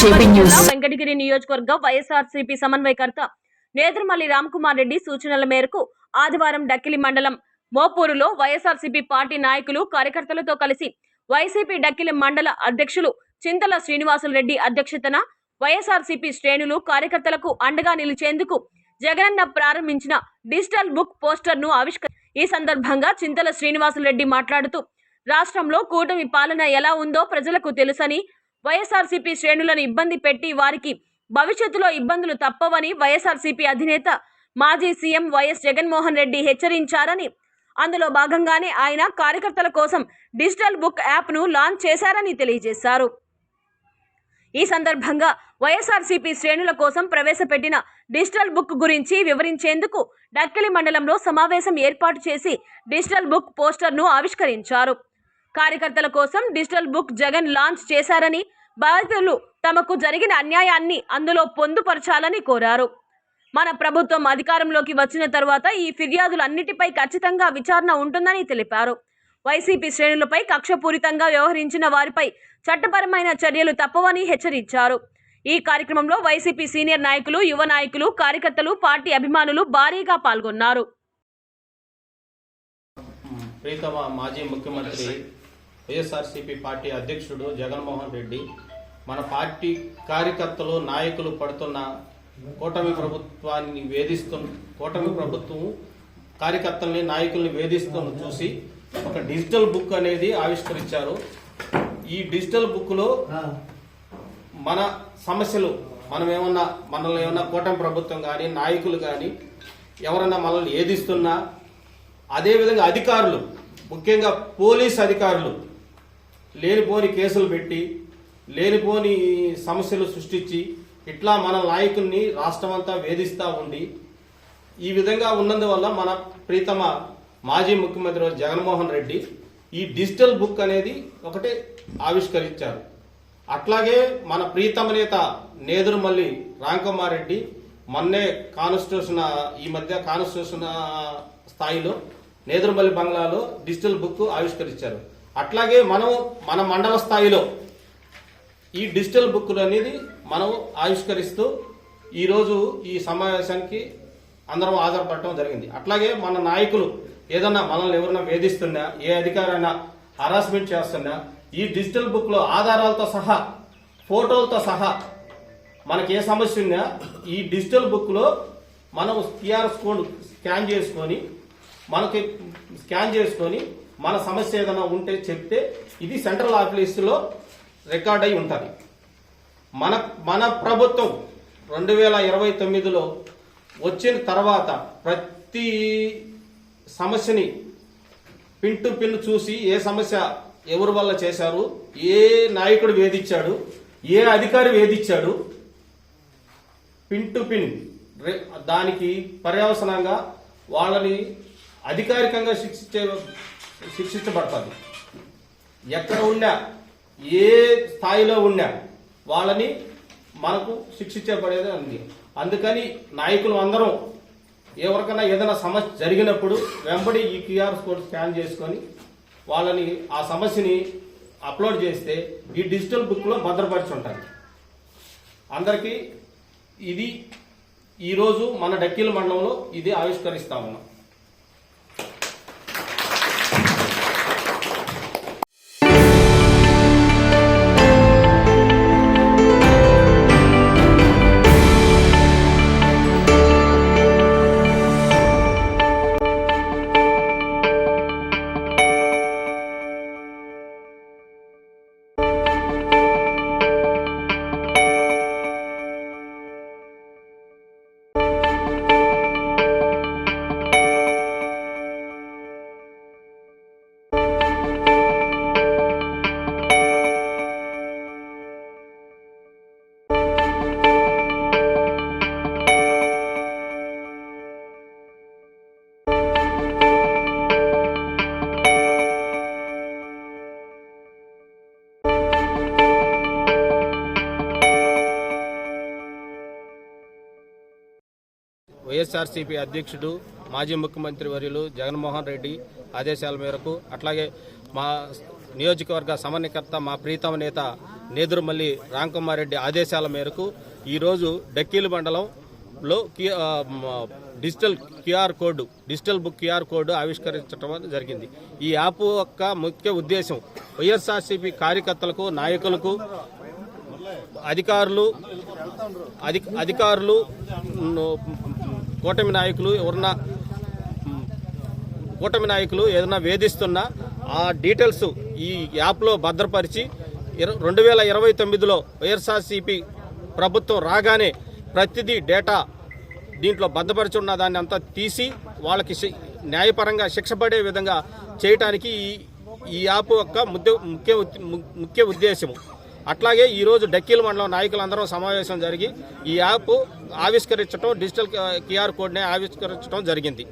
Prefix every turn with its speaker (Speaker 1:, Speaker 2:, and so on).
Speaker 1: వెంకటగిరి నియోజకవర్గ వైఎస్ఆర్సీపీ సమన్వయకర్త నేదురుమల్లి రామ్కుమార్ రెడ్డి సూచనల మేరకు ఆదివారం డక్కిలి మండలం మోపూరులో వైఎస్ఆర్సీపీ పార్టీ నాయకులు కార్యకర్తలతో కలిసి వైసీపీ డక్కిలి మండల అధ్యక్షులు చింతల శ్రీనివాసులు రెడ్డి అధ్యక్షతన వైఎస్ఆర్సీపీ శ్రేణులు కార్యకర్తలకు అండగా నిలిచేందుకు జగనన్న ప్రారంభించిన డిజిటల్ బుక్ పోస్టర్ను ఆవిష్కరి ఈ సందర్భంగా చింతల శ్రీనివాసులు రెడ్డి మాట్లాడుతూ రాష్ట్రంలో కూటమి పాలన ఎలా ఉందో ప్రజలకు తెలుసని వైఎస్ఆర్సీపీ శ్రేణులను ఇబ్బంది పెట్టి వారికి భవిష్యత్తులో ఇబ్బందులు తప్పవని వైఎస్ఆర్సీపీ అధినేత మాజీ సీఎం వైఎస్ జగన్మోహన్ రెడ్డి హెచ్చరించారని. అందులో భాగంగానే ఆయన కార్యకర్తల కోసం డిజిటల్ బుక్ యాప్ను లాంచ్ చేశారని తెలియజేశారు. ఈ సందర్భంగా వైఎస్ఆర్సీపీ శ్రేణుల కోసం ప్రవేశపెట్టిన డిజిటల్ బుక్ గురించి వివరించేందుకు డక్కలి మండలంలో సమావేశం ఏర్పాటు చేసి డిజిటల్ బుక్ పోస్టర్ను ఆవిష్కరించారు. కార్యకర్తల కోసం డిజిటల్ బుక్ జగన్ లాంచ్ చేశారని బాధితులు తమకు జరిగిన అన్యాయాన్ని అందులో పొందుపరచాలని కోరారు. మన ప్రభుత్వం అధికారంలోకి వచ్చిన తర్వాత ఈ ఫిర్యాదులన్నిటిపై ఖచ్చితంగా విచారణ ఉంటుందని తెలిపారు. వైసీపీ శ్రేణులపై కక్షపూరితంగా వ్యవహరించిన వారిపై చట్టపరమైన చర్యలు తప్పవని హెచ్చరించారు. ఈ కార్యక్రమంలో వైసీపీ సీనియర్ నాయకులు యువ నాయకులు కార్యకర్తలు పార్టీ అభిమానులు భారీగా పాల్గొన్నారు.
Speaker 2: ప్రీతమ మాజీ ముఖ్యమంత్రి వైఎస్ఆర్సీపీ పార్టీ అధ్యక్షుడు జగన్మోహన్ రెడ్డి మన పార్టీ కార్యకర్తలు నాయకులు పడుతున్న కూటమి ప్రభుత్వాన్ని వేధిస్తున్న కూటమి ప్రభుత్వం కార్యకర్తల్ని నాయకుల్ని వేధిస్తున్న చూసి ఒక డిజిటల్ బుక్ అనేది ఆవిష్కరించారు. ఈ డిజిటల్ బుక్లో మన సమస్యలు మనం ఏమన్నా మనల్ని ఏమన్నా కూటమి ప్రభుత్వం కానీ నాయకులు కానీ ఎవరన్నా మనల్ని ఏదిస్తున్నా అదేవిధంగా అధికారులు ముఖ్యంగా పోలీస్ అధికారులు లేనిపోని కేసులు పెట్టి లేనిపోని సమస్యలు సృష్టించి ఇట్లా మన నాయకుల్ని రాష్ట్రం అంతా వేధిస్తూ ఉండి ఈ విధంగా ఉన్నందువల్ల మన ప్రీతమ మాజీ ముఖ్యమంత్రి జగన్మోహన్ రెడ్డి ఈ డిజిటల్ బుక్ అనేది ఒకటి ఆవిష్కరించారు. అట్లాగే మన ప్రీతమ నేత నేదురుమల్లి రామకుమారెడ్డి మొన్నే కాన్స్టిట్యూషన్ ఈ మధ్య కాన్స్టిట్యూషన్ స్థాయిలో నేదురుమల్లి బంగ్లాలో డిజిటల్ బుక్ ఆవిష్కరించారు. అట్లాగే మనం మన మండల స్థాయిలో ఈ డిజిటల్ బుక్లు అనేది మనం ఆవిష్కరిస్తూ ఈరోజు ఈ సమావేశానికి అందరం హాజరుపడటం జరిగింది. అట్లాగే మన నాయకులు ఏదన్నా మనల్ని ఎవరైనా వేధిస్తున్నా ఏ అధికారైనా హరాస్మెంట్ చేస్తున్నా ఈ డిజిటల్ బుక్లో ఆధారాలతో సహా ఫోటోలతో సహా మనకి ఏ సమస్య ఉన్నా ఈ డిజిటల్ బుక్లో మనం క్యూఆర్ కోడ్ స్కాన్ చేసుకొని మనకి స్కాన్ చేసుకొని మన సమస్య ఏదైనా ఉంటే చెప్తే ఇది సెంట్రల్ ఆఫీసులో రికార్డ్ అయి ఉంటుంది. మన మన ప్రభుత్వం రెండు వేల ఇరవై తొమ్మిదిలో వచ్చిన తర్వాత ప్రతి సమస్యని పిన్ టు పిన్ చూసి ఏ సమస్య ఎవరి వల్ల చేశారు ఏ నాయకుడు వేధించాడు ఏ అధికారి వేధించాడు పిన్ టు పిన్ దానికి పర్యవసనంగా వాళ్ళని అధికారికంగా శిక్షించే శిక్షించబడతారు. ఎక్కడ ఉన్నా ఏ స్థాయిలో ఉన్నా వాళ్ళని మనకు శిక్షించబడేది ఉంది అందుకని నాయకులు అందరం ఎవరికైనా ఏదైనా సమస్య జరిగినప్పుడు వెంబడి ఈ క్యూఆర్ కోడ్ స్కాన్ చేసుకొని వాళ్ళని ఆ సమస్యని అప్లోడ్ చేస్తే ఈ డిజిటల్ బుక్లో భద్రపరిచి ఉంటారు అందరికీ ఇది ఈరోజు మన డక్కిల మండలంలో ఇది ఆవిష్కరిస్తా ఉన్నాం. వైఎస్ఆర్సీపీ అధ్యక్షుడు మాజీ ముఖ్యమంత్రి వర్యులు జగన్మోహన్ రెడ్డి ఆదేశాల మేరకు అట్లాగే మా నియోజకవర్గ సమన్వయకర్త మా ప్రీతమ నేత నేదురుమల్లి రాంకుమారెడ్డి ఆదేశాల మేరకు ఈరోజు డక్కీలు మండలంలో కి- digital QR code digital book QR code ఆవిష్కరించడం జరిగింది. ఈ యాప్ యొక్క ముఖ్య ఉద్దేశం వైఎస్ఆర్సీపీ కార్యకర్తలకు నాయకులకు అధికారులు అధికారులు కూటమి నాయకులు ఎవరన్నా కూటమి నాయకులు ఏదైనా వేధిస్తున్నా ఆ డీటెయిల్స్ ఈ యాప్లో భద్రపరిచి రెండు వేల ఇరవై తొమ్మిదిలో వైఎస్ఆర్సీపీ ప్రభుత్వం రాగానే ప్రతిదీ డేటా దీంట్లో భద్రపరిచి ఉన్న దాన్ని అంతా తీసి వాళ్ళకి న్యాయపరంగా శిక్ష పడే విధంగా చేయటానికి ఈ ఈ యాప్ యొక్క ముద్ద ముఖ్య ముఖ్య ఉద్దేశము. అట్లాగే ఈరోజు డక్కీల మండలం నాయకులందరం సమావేశం జరిగి ఈ యాప్ ఆవిష్కరించడం డిజిటల్ క్యూఆర్ కోడ్ని ఆవిష్కరించడం జరిగింది